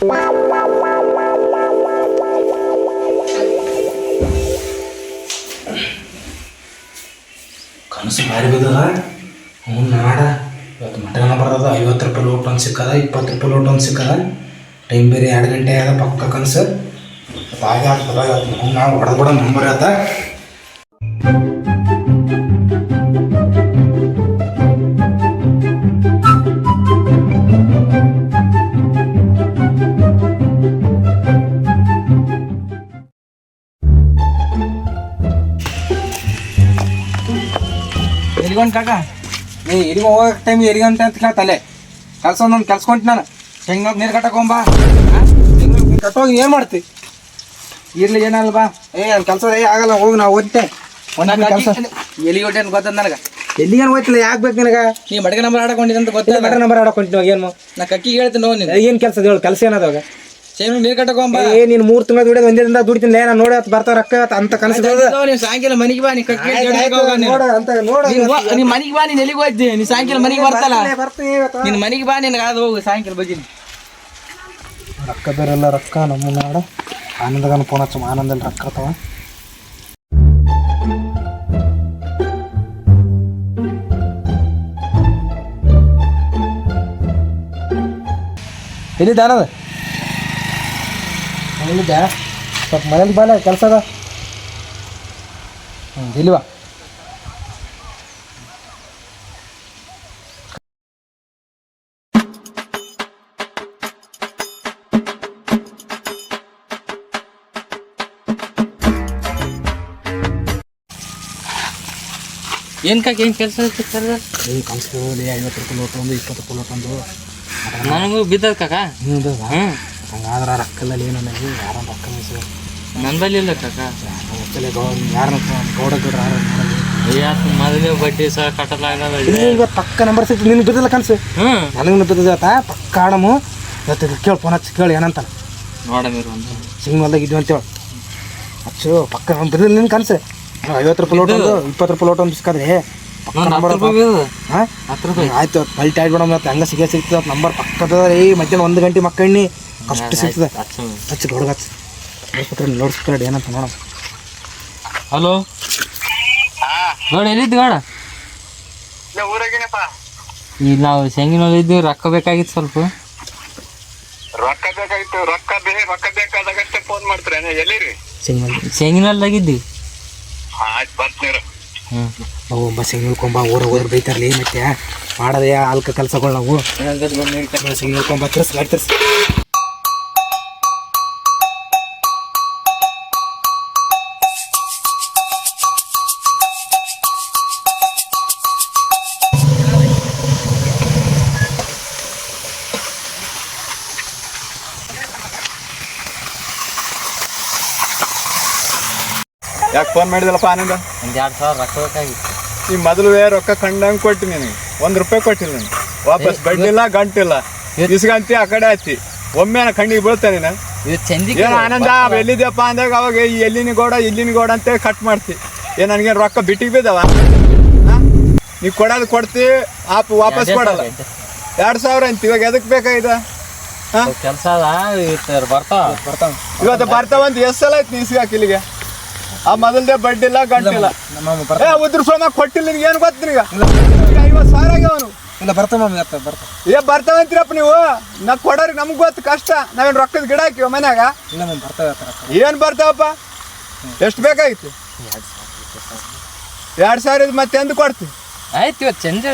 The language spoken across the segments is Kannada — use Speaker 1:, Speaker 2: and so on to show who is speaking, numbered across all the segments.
Speaker 1: ಕನಸು ಭಾರಿ ಬಿದ್ದದ ಹ್ಞೂ ನಾಡ. ಇವತ್ತು ಮಟನ್ ಬರ್ತದ, ಐವತ್ತು ರೂಪಾಯಿ ಲೋಟ್ ಒಂದು ಸಿಕ್ಕದ, ಇಪ್ಪತ್ತು ರೂಪಾಯಿ ಲೋಟ್ ಒಂದು ಸಿಕ್ಕದ. ಟೈಮ್ ಬೇರೆ ಎರಡು ಗಂಟೆ ಆದ ಪಕ್ಕ ಕನಸು. ಬಾಗಿ ಆಗ್ತದ ಇವತ್ತು. ಹ್ಞೂ ನಾವು ಹೊಡೆದು ಬಿಡೋ ನಂಬರ್ ಆದ
Speaker 2: ಎಲ್ಲಿಗೊಂದು ಕಾಕ? ನೀ ಎಲ್ಲಿಗೆ ಹೋಗೋ ಟೈಮ್ ಎರಿಗಂತ ಅಂತ ಕೇಳ್ತಲೆ ಕೆಲಸ ನಾನು ಕೆಲ್ಸ್ಕೊಂತ ನಾನು. ಹೆಂಗ ನೀರು ಕಟ್ಟಕೊಂಬ ಕಟ್ಟೋಗಿ ಏನು ಮಾಡ್ತಿ? ಇರ್ಲಿ ಏನಲ್ಲ ಬಾ. ಏ ಅಲ್ಲಿ ಕೆಲಸ ಏ ಆಗಲ್ಲ ಹೋಗಿ ನಾವು ಓದ್ತೆ. ಒಂದೊಂದು ಕೆಲಸ
Speaker 3: ಎಲ್ಲಿ ಹೊಟ್ಟೆ ಗೊತ್ತದ ನನಗ?
Speaker 2: ಎಲ್ಲಿಗೇನು ಹೋಯ್ತಿಲ್ಲ ಯಾಕೆ ಬೇಕು ನಿನಗೆ?
Speaker 3: ನೀ ಮಡಗ ನಂಬರ್ ಆಡಕೊಂಡಿದ್ದಂತ ಗೊತ್ತಿಲ್ಲ
Speaker 2: ಮಡಗ ನಂಬರ್ ಆಡಕೊಂಡಿದ್ದೆ ಏನು?
Speaker 3: ನಾ ಕಕ್ಕಿ ಹೇಳ್ತೀನಿ ನೋಡಿ
Speaker 2: ಏನು ಕೆಲಸ ಹೇಳು ಕೆಲಸ ಏನದಾಗ
Speaker 3: ಸೇಮ್ ನೀರ್ ಕಟ್ಟಕೊಂಬ
Speaker 2: ಏ ನೀನ್ ಮೂರು ತಿಂಗಳ ದುಡಿಯೋದು ಒಂದೇ ದಿನ ದುಡಿತೀನಿ ನಾನು ನೋಡಿ ಬರ್ತ ಬರ್ತಾವ ರೊಕ್ಕ ಅಂತ ಕನಸು
Speaker 3: ನೀನು ಸಾಯಂಕಾಲ ಮನಿಗೆ ಬಾ ನೀ
Speaker 2: ನೋಡ ಅಂತ ನೋಡ
Speaker 3: ನೀ ಮನಿಗೆ ಬಾ ನೀನ್ ಎಲ್ಲಿಗೆ ಹೋಯ್ತಿ ನೀ ಸಾಯಂಕಾಲ ಮನಿಗೆ ಬರ್ತಲ್ಲ
Speaker 2: ಬರ್ತೀನಿ
Speaker 3: ನಿನ್ ಮನಿಗೆ ಬಾ ನಿನ್ ಅದು ಹೋಗು ಸಾಯಂಕಾಲ ಬಜೀನಿ
Speaker 1: ರೊಕ್ಕ ಬೇರೆಲ್ಲ ರೊಕ್ಕ ನಮ್ಮ ನಾಡ. ಆನಂದಗನ ಫೋನ್ ಹಚ್ಚ ಆನಂದಲ್ಲಿ ರೊಕ್ಕ ಇರ್ತಾವ
Speaker 2: ಎಲ್ಲಿದ್ದ ಅನ್ನದ ಸ್ವಲ್ಪ ಮನೇಲಿ ಬಾಲ ಕೆಲಸ ಅದ. ಹ್ಞೂ ಇಲ್ವಾ
Speaker 3: ಏನ್ ಕಾಕ ಏನು ಕೆಲಸ
Speaker 1: ಏನು ಕಲ್ಸ್ಕೊಳ್ಳಿ ಐವತ್ತು ರೂಪಾಯಿ ಲೋಟ ಒಂದು ಇಪ್ಪತ್ತು ರೂಪಾಯಿ ಲೋಟ ಒಂದು.
Speaker 3: ನನಗೂ ಬಿದ್ದದ ಕಾಕ?
Speaker 1: ಹ್ಞೂ
Speaker 3: ಹ್ಮ್.
Speaker 1: ಹಂಗಾದ್ರೆ ರೊಕ್ಕದಲ್ಲಿ ಏನು ನನಗೆ ಯಾರ ರೊಕ್ಕ ಕನಸು
Speaker 3: ನನ್ನ ಬಲ್ಲಿ ಇಲ್ಲ ಕಾಕ.
Speaker 1: ಗೊತ್ತಲ್ಲ ಗೌ ಯಾರನ್ನ ಗೌಡ ಗೌಡ್ರ ಯಾರು
Speaker 3: ಮೊದಲೇ ಬಡ್ಡಿ ಸಹ ಕಟ್ಟಲಾಗದ
Speaker 2: ಈಗ ಪಕ್ಕ ನಂಬರ್ ಸಿಕ್ತು ನಿನ್ಗೆ ಬಿದ್ದಿಲ್ಲ ಕನಸು.
Speaker 3: ಹ್ಮ್.
Speaker 2: ನನಗೂ ಬಿದ್ದದ ಆತ ಪಕ್ಕ ಆಡಮು. ಇವತ್ತು ಕೇಳಿ ಫೋನ್ ಹಚ್ಚಿ ಕೇಳಿ ಏನಂತ
Speaker 3: ನೋಡಮಿರು ಒಂದು.
Speaker 2: ಸಿಂಗಲ್ದಾಗ ಇದ್ವಿ ಅಂತೇಳಿ. ಅಚ್ಚು ಪಕ್ಕ ನಂಬರ್ ಬಿದ್ದಿಲ್ಲ ನಿನ್ನ ಕನಸು. ಐವತ್ತು ರೂಪಾಯಿ ಲೋಟ ಒಂದು ಇಪ್ಪತ್ತು ರೂಪಾಯಿ ಲೋಟ್ ಒಂದು ಬಿಸ್ಕದ್ರಿ ಆಯ್ತು ಪಲ್ಟಿ ಆಡ್ಬಿಡಮ್ ಹಂಗೆ ಸಿಗೇ ಸಿಗ್ತದೆ ನಂಬರ್ ಪಕ್ಕದ ಏ ಮಧ್ಯಾಹ್ನ ಒಂದು ಗಂಟೆ ಮಕ್ಕಣ್ಣಿ ಅಷ್ಟು ಸಿಗ್ತದೆ.
Speaker 3: ಹಚ್ಚು.
Speaker 2: ಹುಡುಗ ಹಚ್ಚಿ. ನೋಡ್ಸ್ಕೊಳ್ರಿ ಏನಂತ ನೋಡೋಣ.
Speaker 3: ಹಲೋ? ನೋಡಿ ಎಲ್ಲಿದ್ದು ಗಾಡ?
Speaker 4: ಊರಾಗಿನಪ್ಪ.
Speaker 3: ಈಗ ನಾವು ಶೆಂಗಿನಲ್ಲಿದ್ದು ರೊಕ್ಕ ಬೇಕಾಗಿತ್ತು ಸ್ವಲ್ಪ.
Speaker 4: ರೊಕ್ಕ ಬೇಕಾಗಿತ್ತು ರೊಕ್ಕ ಬೇ ರೊಕ್ಕ ಬೇಕಾದಾಗಷ್ಟೇ ಫೋನ್ ಮಾಡ್ತಾರೆ ಎಲ್ಲಿರಿ?
Speaker 2: ಶೆಂಗಿನಲ್ಲಿ
Speaker 3: ಶೇಂಗಿನಲ್ಲಾಗಿದ್ದಿ
Speaker 4: ಆಯ್ತು ಬರ್ತೀರ
Speaker 3: ಹ್ಞೂ
Speaker 2: ನಾವು ಬಸ್ ಹಿಂಗೆ ಇಳ್ಕೊಂಬ ಊರ ಊರ ಬೈತಾರಲಿ ಮತ್ತೆ ಮಾಡದೆ ಅಲ್ಕ ಕೆಲಸಗಳು ನಾವು. ಬಸ್ಸಿಗೆ ತಿರ್ಸ್ ಗಾಡಿ ತಿರ್ಸ್.
Speaker 4: ಯಾಕೆ ಫೋನ್ ಮಾಡಿದಲ್ಲಪ್ಪ ಆನಂದ?
Speaker 3: ಒಂದು ಎರಡು ಸಾವಿರ ರೊಕ್ಕ ಬೇಕಾಗಿತ್ತು.
Speaker 4: ಈ ಮೊದಲು ರೊಕ್ಕ ಕಂಡಂಗೆ ಕೊಟ್ಟು ನಿನಗೆ. ಒಂದು ರೂಪಾಯಿ ಕೊಟ್ಟಿಲ್ಲ ನಾನು. ವಾಪಸ್ ಬಡ್ಡಿಲ್ಲ ಗಂಟಿಲ್ಲ. ಇಸ್ಗಂತಿ ಆ ಕಡೆ ಹತ್ತಿ ಒಮ್ಮೆ ನಾನು ಕಣ್ಣಿಗೆ ಬೀಳ್ತಾನೆ ನಾನು? ಏನು ಆನಂದ ಎಲ್ಲಿದ್ಯಪ್ಪ ಅಂದಾಗ ಅವಾಗ ಈ ಎಲ್ಲಿನ ಗೋಡ ಇಲ್ಲಿನ ಗೋಡ ಅಂತೇಳಿ ಕಟ್ ಮಾಡ್ತಿ. ಏ ನನಗೇನು ರೊಕ್ಕ ಬಿಟ್ಟಿಗೆ ಬಿದ್ದಾವ? ನೀವು ಕೊಡೋದು ಕೊಡ್ತಿ ಆಪ್ ವಾಪಸ್ ಕೊಡಲ್ಲ. ಎರಡು ಸಾವಿರ ಅಂತ ಇವಾಗ ಎದಕ್ಕೆ ಬೇಕಾಗಿದೆ?
Speaker 3: ಕೆಲಸ ಬರ್ತಾವ. ಬರ್ತಾವ.
Speaker 4: ಇವತ್ತು ಬರ್ತಾವಂತ ಎಷ್ಟು ಸಲ ಆಯ್ತು ನೀಸ್ಗಾಕ ಇಲ್ಲಿಗೆ ಆ ಮೊದಲ್ದೇ ಬಡ್ಡಿ ಇಲ್ಲ ಗಂಟಿಲ್ಲ ಏ ಉದ್ರ ಸೋಮ ಕೊಟ್ಟಿಲ್ಲ ನಿನ್ಗೆ ಏನು ಗೊತ್ತು ನಿನಗೆ? ಐವತ್ತು ಸಾವಿರ ಆಗ್ಯಾವನು
Speaker 2: ಇಲ್ಲ ಬರ್ತಾವ ಬರ್ತಾವ ಬರ್ತಾವ
Speaker 4: ಏ ಬರ್ತಾವಂತೀರಪ್ಪ ನೀವು? ನಾ ಕೊಡೋರಿಗೆ ನಮ್ಗೆ ಗೊತ್ತು ಕಷ್ಟ. ನಾವೇನು ರೊಕ್ಕದ ಗಿಡ ಹಾಕಿವ ಮನ್ಯಾಗ?
Speaker 2: ಇಲ್ಲ ಮಮ್ಮಿ ಬರ್ತಾವ
Speaker 4: ಏನು ಬರ್ತಾವಪ್ಪ? ಎಷ್ಟು ಬೇಕಾಗಿತ್ತು? ಎರಡು ಸಾವಿರ ಇದು ಮತ್ತೆ ಎಂದು ಕೊಡ್ತಿ?
Speaker 3: ಆಯ್ತು ಇವತ್ತು ಸಂಜೆ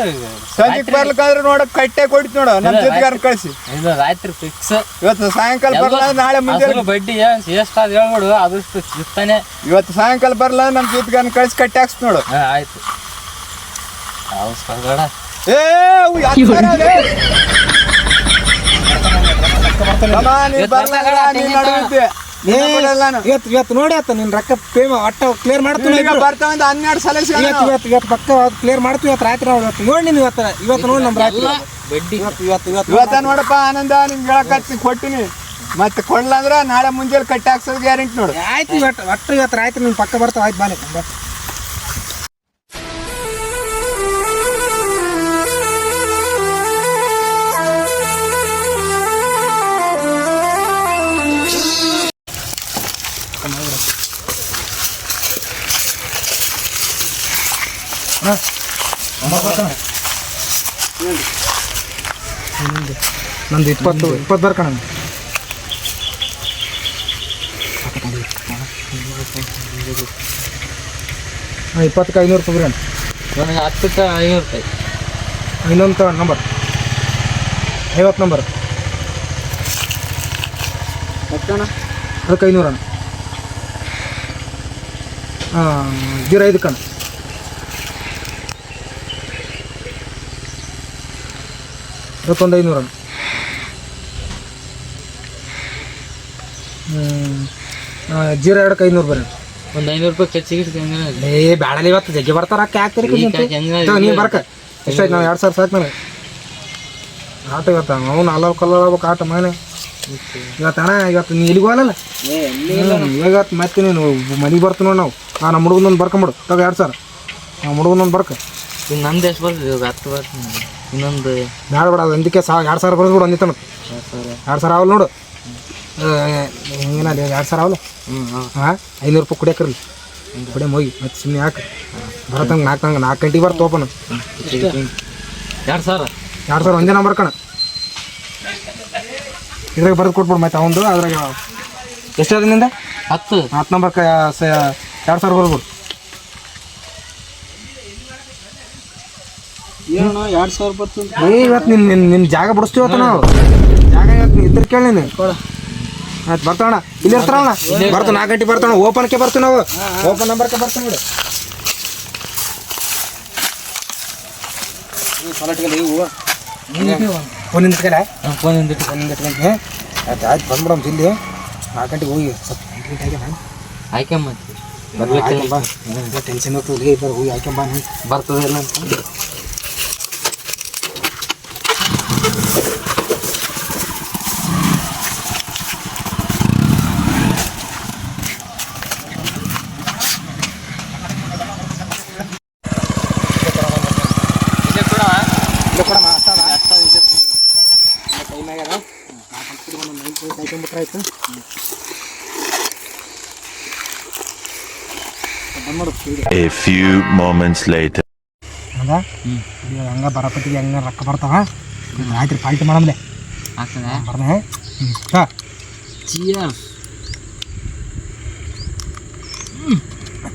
Speaker 4: ಸಂಜೆಗೆ ಬರ್ಲಿಕ್ಕಾದ್ರೆ ನೋಡಕ್ ಕಟ್ಟೆ ಕೊಡ್ತಿ ನೋಡು ನಮ್ಮ ಜೊತೆಗಾರ ಕಳಿಸಿ.
Speaker 3: ಇದು ರಾತ್ರಿ ಫಿಕ್ಸ್
Speaker 4: ಇವತ್ತು ಸಾಯಂಕಾಲ ಬರಲ್ಲ ನಾಳೆ ಮುಂಜಾನೆ
Speaker 3: ಬಡ್ಡಿ ಎಷ್ಟು ಅದು ಹೇಳ್ಬಿಡು ಅದಷ್ಟು ಸಿಗ್ತಾನೆ.
Speaker 4: ಇವತ್ತು ಸಾಯಂಕಾಲ ಬರಲ್ಲ ನಮ್ಮ ಜೊತೆಗಾರ ಕಳಿಸಿ ಕಟ್ಟೆ ಹಾಕ್ಸ್ ನೋಡು.
Speaker 3: ಆಯ್ತು. ಅವಸ್ಕರ
Speaker 4: ಏ ಬರ್ತಾನೆ ನೀನ್ ನಡುವಿದ್ದೆ.
Speaker 2: ಇವತ್ತು ಇವತ್ತು ನೋಡಿ ಆತ ನಿನ್ನ ರೊಕ್ಕ ಪೇಮ ಒಟ್ಟ ಕ್ಲಿಯರ್ ಮಾಡ್ತೀನಿ
Speaker 4: ಈಗ ಬರ್ತಾವಂತ ಹನ್ನೆರಡು ಸಲ
Speaker 2: ಇವತ್ತು ಇವತ್ತು ಇವತ್ತು ಪಕ್ಕ ಕ್ಲಿಯರ್ ಮಾಡ್ತೀವಿ ಇವತ್ತು ರಾತ್ರಿ ನೋಡಿ ಇವತ್ತು ನೋಡಿ ನೀನು ಇವತ್ತು ಇವತ್ತು ನೋಡಿ ನಮ್ಮ ರಾತ್ರಿ.
Speaker 3: ಬಡ್ಡಿ
Speaker 2: ಇವತ್ತು ಇವತ್ತು ಇವತ್ತು
Speaker 4: ಇವತ್ತ ನೋಡಪ್ಪ ಆನಂದ ನಿಮ್ಗೆ ಹೇಳಕತ್ತಿ ಕೊಟ್ಟಿನಿ. ಮತ್ತೆ ಕೊಡ್ಲಂದ್ರ ನಾಳೆ ಮುಂಜಾನೆ ಕಟ್ಟಿ ಹಾಕ್ಸೋದು ಗ್ಯಾರಂಟಿ ನೋಡಿ.
Speaker 2: ಆಯ್ತು ಇವತ್ತು ಒಟ್ಟು ಇವತ್ತು ರಾತ್ರಿ ನಿಮ್ ಪಕ್ಕ ಬರ್ತಾವ ಆಯ್ತು ಬಾಲೆ ನಂದು ಇಪ್ಪತ್ತು ಇಪ್ಪತ್ತು ಬರ್ಕಣ. ಹಾಂ ಇಪ್ಪತ್ತಕ್ಕೆ ಐನೂರು ರೂಪಾಯಿ ಬಿರಿಯಾನಿ
Speaker 3: ನನಗೆ ಹತ್ತಕ್ಕೆ ಐನೂರು ರೂಪಾಯಿ.
Speaker 2: ಇನ್ನೊಂದು ತಗೊಂಡು ನಂಬರ್ ಐವತ್ತು ನಂಬರ್ ಅದಕ್ಕೆ ಐನೂರು ಅಣ್ಣ. ಹಾಂ ಜೀರೋ ಐದು ಕಣ ಅದಕ್ಕೊಂದು ಐನೂರು ಅಣ್ಣ. ಜೀರೋ ಎರಡಕ್ಕೆ ಐನೂರು ಬರ್ರಿ
Speaker 3: ಒಂದು ಐನೂರು ರೂಪಾಯಿ ಖರ್ಚಿಗೆ
Speaker 2: ಏ ಬ್ಯಾಡಲಿ ಇವತ್ತು ಜಗ್ಗಿ ಬರ್ತಾರ ಅಕ್ಕ ಹಾಕ್ತೀರಿ
Speaker 3: ನೀವು ಕಾಕಿ ಎಷ್ಟು
Speaker 2: ನೀನು ಬರ್ಕ. ಎಷ್ಟಾಯ್ತು ನಾವು ಎರಡು ಸಾವಿರ ಸಾಕು ನನಗೆ ಆಟ ಇವತ್ತು ಅವ್ನು ನಾಲ್ಕು ಕಲರ್ ಆಗ್ಬೇಕು ಆಟ ಮನೆ ಇವತ್ತು ಅಣ್ಣ ಇವತ್ತು ನೀ ಇಲ್ಲಿಗೆ ಹೋಗಲ್ಲ ಇವತ್ತು ಮತ್ತೆ ನೀನು ಮನೆಗೆ ಬರ್ತೀನಿ ನೋಡಿ ನಾವು. ಆ ನಮ್ಮ ಹುಡುಗನೊಂದು ಬರ್ಕೊಂಬಿಡು. ತಗೋ ಎರಡು ಸಾವಿರ. ನಮ್ಮ ಹುಡುಗನೊಂದು ಬರ್ಕ.
Speaker 3: ಈಗ ನಂದು ಎಷ್ಟು ಬರ್ತದೆ ಇವಾಗ ಹತ್ತು ಬರ್ತದೆ ಇನ್ನೊಂದು
Speaker 2: ಬೇಡ ಬೇಡ ಅದು ಅಂದಕ್ಕೆ ಸಾ ಎರಡು ಸಾವಿರ ಬರ್ಸ್ಬಿಡು ಅಂದಿತ್ತ ಮತ್ತೆ ಎರಡು ಸಾವಿರ. ಆಗಲ್ಲ ನೋಡು. ಏನಾದ ಎರಡು ಸಾವಿರ ಅವಲ್ಲ ಹಾಂ ಐನೂರು ರೂಪಾಯಿ ಕುಡಿಯಕ್ರಲಿ ಕುಡಿಯ ಹೋಗಿ ಮತ್ತೆ ಸುಮ್ಮನೆ ಹಾಕಿ ಬರತ್ತಂಗೆ ನಾಲ್ಕು ಹಂಗೆ ನಾಲ್ಕು ಗಂಟೆಗೆ ಬರ್ತು ಓಪನ್
Speaker 3: ಎರಡು ಸಾವಿರ?
Speaker 2: ಎರಡು ಸಾವಿರ ಒಂದೇ ನಂಬರ್ ಕಣ ಇದ್ರಾಗ ಬರೆದು ಕೊಟ್ಬಿಡು ಮತ್ತೆ ಅವಂದು ಅದ್ರಾಗ ಎಷ್ಟು ಅದರಿಂದ
Speaker 3: ಹತ್ತು.
Speaker 2: ಹತ್ತು ನಂಬರ್ ಕ ಎರಡು ಸಾವಿರ ಬರ್ಬೋದು.
Speaker 1: ಏನೋ ಎರಡು ಸಾವಿರ ಬರ್ತದೆ
Speaker 2: ಇವತ್ತು ನಿನ್ನ ನಿನ್ನ ಜಾಗ ಬಿಡಿಸ್ತೀವಿ ಇವತ್ತು ನಾವು ಜಾಗ ಇವತ್ತು ಇದ್ರ ಕೇಳಿ ನೀನು. ಆಯ್ತು ಬರ್ತಾವಣ ಇಲ್ಲಿ ಇರ್ತಾರಣ್ಣ ಬರ್ತಾವ ನಾಲ್ಕು ಗಂಟೆ ಬರ್ತಾವ ಓಪನ್ಗೆ ಬರ್ತೀವಿ ನಾವು. ಓಪನ್ ನಂಬರ್ಗೆ ಬರ್ತೀವಿ ನೋಡಿ. ಫೋನ್ ನಿಂತ್ಕಡೆ
Speaker 3: ಫೋನ್
Speaker 2: ಫೋನ್ ನಿಂತ್ಕೊಂಡೆ ಆಯ್ತು ಆಯ್ತು ಬಂದ್ಬಿಡಮ್ ಇಲ್ಲಿ ನಾಲ್ಕು ಗಂಟೆಗೆ ಹೋಗಿ ಸ್ವಲ್ಪ
Speaker 3: ಆಯ್ಕೆ
Speaker 2: ಬರ್ಬೇಕಲ್ಲ ಟೆನ್ಷನ್ ಹೋಗಿ
Speaker 3: ಬರ್ತದೆ ಇಲ್ಲ ಅಂತ.
Speaker 2: ಆಯ್ತು?
Speaker 5: A few moments later.
Speaker 2: ಹಂಗ ಬರಪತ್ತಿಗೆ ಹಂಗ ರೊಕ್ಕ ಬರ್ತಾವ? ಆಯ್ತು ರೀ ಪಾಲ್ಟಿ ಮಾಡಮ್ಲೆ
Speaker 3: ಆಗ್ತದೆ.
Speaker 2: ಬರ್ನೆ? ಹ್ಞೂ ಹಾಂ
Speaker 3: ಚಿಯರ್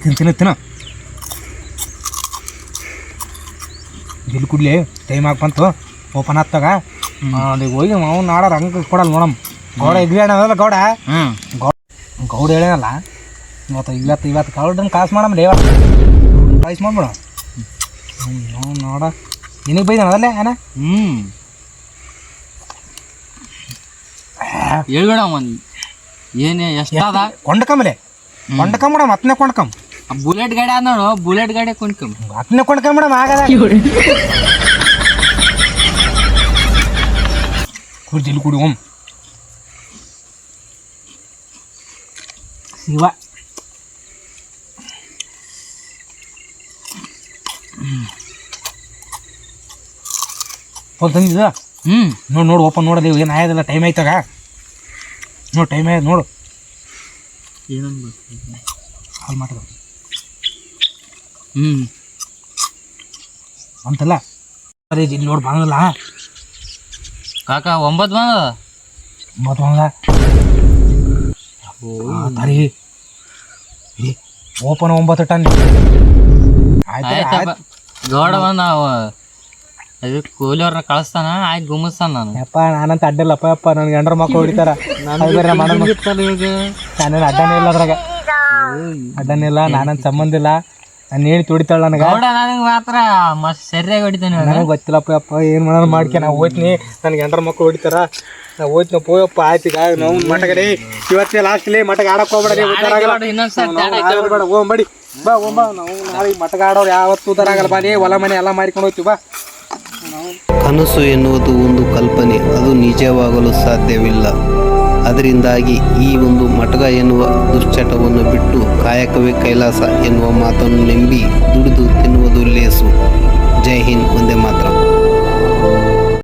Speaker 2: ತಿನ್ ತಿನ್ನ ತಿನ್ನ ಬಿಲ್ ಕುಡ್ಲಿ ಟೈಮ್ ಆಗಿ ಬಂತು. ಓಪನ್ ಆಗ್ತಾಗ ಅದು ಹೋಗಿ ಅವ್ನು ನಾಡೋರು ಹಂಗೆ ಕೊಡಲ್ಲ ನೋಡಮ್. ಗೌಡ ಇದ್ವಿ ಅಣ್ಣ ಗೌಡ?
Speaker 3: ಹ್ಞೂ
Speaker 2: ಗೌಡ ಹೇಳೇನಲ್ಲ ಇವತ್ತು ಇವತ್ತು ಇವತ್ತು ಗೌಡನ ಕಾಸು ಮಾಡಮ್ಲಿ ಕಾಯ್ಸ್ ಮಾಡ್ಬಿಡ. ನೋಡ ನಿನಗೆ ಬೈದ ಅದಲ್ಲೇ ಅಣ್ಣ?
Speaker 3: ಹ್ಞೂ ಹೇಳ್ಬೇಡ ಒಂದು ಏನೇ ಎಷ್ಟಾದ
Speaker 2: ಕೊಂಡ್ಕಂಬಲೆ ಕೊಂಡ್ಕಂಬಿಡ ಮತ್ತನೇ ಕೊಂಡ್ಕಂ
Speaker 3: ಬುಲೆಟ್ ಗಾಡಿ ಅದ ನೋಡು ಬುಲೆಟ್ ಗಾಡಿ ಕೊಂಡ್ಕೊಂಬ
Speaker 2: ಮತ್ತನೇ ಕೊಂಡ್ಕೊಂಬಿಡ ಆಗದ ಕುಡಿ ಇಲ್ಲಿ ಕುಡಿ ಓಮ್ ಶಿವ ಫೋನ್ ತಂದಿದ್ದ?
Speaker 3: ಹ್ಞೂ
Speaker 2: ನೋಡು ನೋಡು ಓಪನ್ ನೋಡೋದು ಏನು ಆಯೋದಿಲ್ಲ ಟೈಮ್ ಆಯ್ತಾಗ. ನೋಡು ಟೈಮ್ ಆಯ್ತು ನೋಡು.
Speaker 3: ಏನಂದ
Speaker 2: ಹಾಲು ಮಾತಾಡು
Speaker 3: ಹ್ಞೂ
Speaker 2: ಅಂತಲ್ಲ? ಅದೇ ಇಲ್ಲಿ ನೋಡಿ ಬಂದಲ್ಲ
Speaker 3: ಕಾಕ ಒಂಬತ್ತು ಬಂದ
Speaker 2: ಮತ್ತು ಬಂದ ತರಿ ಓಪನ್ ಒಂಬತ್ತು ಟನ್. ಆಯ್ತು
Speaker 3: ಬಂದ ಅವ ಅದು ಕೂಲಿಯವ್ರನ್ನ ಕಳಿಸ್ತಾನ ಆಯ್ತು ಗುಮ್ಮಿಸ್ತಾನ ನಾನು.
Speaker 2: ಅಪ್ಪ ನಾನಂತ ಅಡ್ಡಲ್ಲಪ್ಪ ಅಪ್ಪ ನನಗೆ ಎಂಡ್ರ ಮಕ್ಕಳು ಹೊಡಿತಾರ ನಾನೇನು ಅಡ್ಡನೇ ಇಲ್ಲ ಅದ್ರಾಗ. ಅಡ್ಡನೇ ಇಲ್ಲ ನಾನಂತ ಸಂಬಂಧ ಇಲ್ಲ. ನಾನು ಹೇಳಿ ತುಡಿತಾಳ ನನಗೆ.
Speaker 3: ಗೌಡ ನನಗೆ ಮಾತ್ರ ಮಸ್ತ್ ಸರಿಯಾಗಿ ಹೊಡಿತಾನೆ.
Speaker 2: ನನಗೆ ಗೊತ್ತಿಲ್ಲಪ್ಪ ಅಪ್ಪ ಏನು ಮಾಡೋಣ ಮಾಡ್ಕೆ ನಾವು ಹೋಗ್ತೀನಿ. ನನಗೆ ಎಂಡ್ರ ಮಕ್ಕಳು ಹೊಡಿತಾರ. ನಾವು ಹೋಯ್ತು ಪೋಯಪ್ಪ ಆಯ್ತು ಈಗ ನಾವು ಮಟಗಡೆ ಇವತ್ತೇ ಲಾಸ್ಟ್ಲಿ ಮಟಗ ಆಡಕ್ಕೆ ಹೋಗ್ಬೇಡ
Speaker 3: ಉತ್ತರ ಆಗಲ್ಲ. ಸರ್ತಿ ಆಡ ಹಾಕ್ಯಾವ.
Speaker 2: ಬೇಡ ಓಂ ಬಡಿ ಬಾ ಓಂ ಬಾ ನಾವು ನಾಳೆ ಮಟಗ ಆಡೋರು ಯಾವತ್ತೂ ಉದಾರಾಗಲ್ಲ ಬಾ ನೀ ಹೊಲ ಮನೆ ಎಲ್ಲ ಮಾರಿಕೊಂಡು ಹೋಗ್ತೀವಿ ಬಾ.
Speaker 6: ಕನಸು ಎನ್ನುವುದು ಒಂದು ಕಲ್ಪನೆ ಅದು ನಿಜವಾಗಲು ಸಾಧ್ಯವಿಲ್ಲ. ಅದರಿಂದಾಗಿ ಈ ಒಂದು ಮಟಗ ಎನ್ನುವ ದುಶ್ಚಟವನ್ನು ಬಿಟ್ಟು ಕಾಯಕವೇ ಕೈಲಾಸ ಎನ್ನುವ ಮಾತನ್ನು ನಂಬಿ ದುಡಿದು ತಿನ್ನುವುದು ಲೇಸು. ಜೈ ಹಿಂದ್ ಒಂದೇ ಮಾತು